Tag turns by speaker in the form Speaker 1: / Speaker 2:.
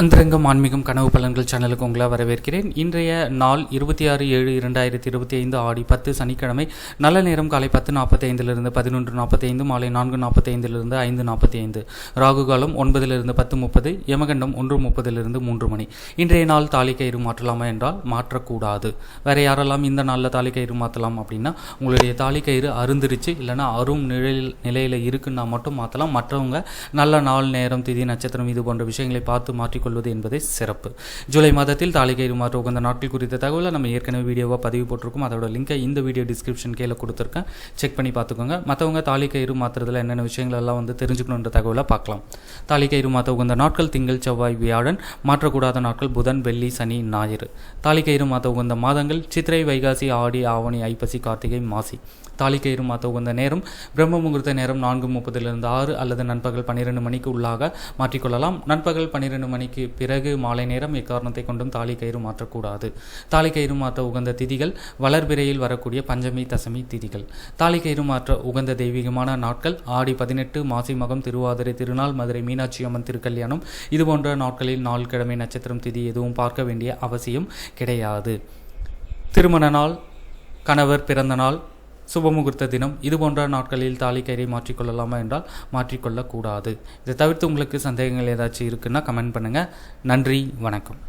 Speaker 1: அந்தரங்கம் ஆன்மீகம் கனவு பலன்கள் சேனலுக்கு உங்களை வரவேற்கிறேன். இன்றைய நாள் இருபத்தி ஆறு ஏழு இரண்டாயிரத்தி இருபத்தி ஐந்து ஆடி பத்து சனிக்கிழமை. நல்ல நேரம் காலை பத்து நாற்பத்தைந்திலிருந்து பதினொன்று நாற்பத்தைந்து மாலை நான்கு நாற்பத்தைந்திலிருந்து ஐந்து நாற்பத்தி ஐந்து. ராகு காலம் ஒன்பதிலிருந்து பத்து முப்பது யமகண்டம் ஒன்று முப்பதிலிருந்து மூன்று மணி. இன்றைய நாள் தாலி கயிறு மாற்றலாமா என்றால் மாற்றக்கூடாது. வேற யாரெல்லாம் இந்த நாளில் தாலி கயிறு மாற்றலாம் அப்படின்னா உங்களுடைய தாலி கயிறு இல்லைனா இல்லைன்னா அரும் நிழல் நிலையில் இருக்குன்னா மட்டும் மாற்றலாம் மற்றவங்க நல்ல நாள் நேரம் திதி நட்சத்திரம் இது போன்ற விஷயங்களை பார்த்து மாற்றிக்கொள்வது என்பதே சிறப்பு. ஜூலை மாதத்தில் தாலிகை மாற்ற உகந்த நாட்கள் குறித்த தகவலை நம்ம ஏற்கனவே வீடியோவாக பதிவு போட்டிருக்கோம். அதோட லிங்கை இந்த வீடியோ டிஸ்கிரிப்ஷன் கீழே கொடுத்துருக்கேன். செக் பண்ணி பார்த்துக்கோங்க. மற்றவங்க தாலி மாற்றுறதுல என்னென்ன விஷயங்கள் எல்லாம் வந்து தெரிஞ்சுக்கணுன்ற தகவலை பார்க்கலாம். தாலிகை மாற்ற உகந்த நாட்கள் திங்கள் செவ்வாய் வியாழன். மாற்றக்கூடாத நாட்கள் புதன் வெள்ளி சனி ஞாயிறு. தாலிகை மாற்ற உகந்த மாதங்கள் சித்திரை வைகாசி ஆடி ஆவணி ஐப்பசி கார்த்திகை மாசி. தாலிக்கயிறு மாற்ற உகந்த நேரம் பிரம்ம முகூர்த்த நேரம் நான்கு முப்பதிலிருந்து ஆறு அல்லது நண்பகல் பன்னிரெண்டு மணிக்கு உள்ளாக மாற்றிக்கொள்ளலாம். நண்பகல் பன்னிரெண்டு மணிக்கு பிறகு மாலை நேரம் எக்காரணத்தை கொண்டும் தாலி கயிறு மாற்றக்கூடாது. தாலி கயிறு மாற்ற உகந்த திதிகள் வளர்பிறையில் வரக்கூடிய பஞ்சமி தசமி திதிகள். தாலி கயிறு மாற்ற உகந்த தெய்வீகமான நாட்கள் ஆடி பதினெட்டு மாசி மகம் திருவாதிரை திருநாள் மதுரை மீனாட்சி அம்மன் திருக்கல்யாணம். இதுபோன்ற நாட்களில் நாள் கிழமை நட்சத்திரம் திதி எதுவும் பார்க்க வேண்டிய அவசியம் கிடையாது. திருமண நாள் கணவர் பிறந்த நாள் சுபமுகூர்த்த தினம். இது போன்ற நாட்களில் தாலி கயிறை மாற்றிக்கொள்ளலாமா என்றால் மாற்றிக்கொள்ளக்கூடாது. இதை தவிர்த்து உங்களுக்கு சந்தேகங்கள் ஏதாச்சும் இருக்குன்னா கமெண்ட் பண்ணுங்கள் நன்றி வணக்கம்.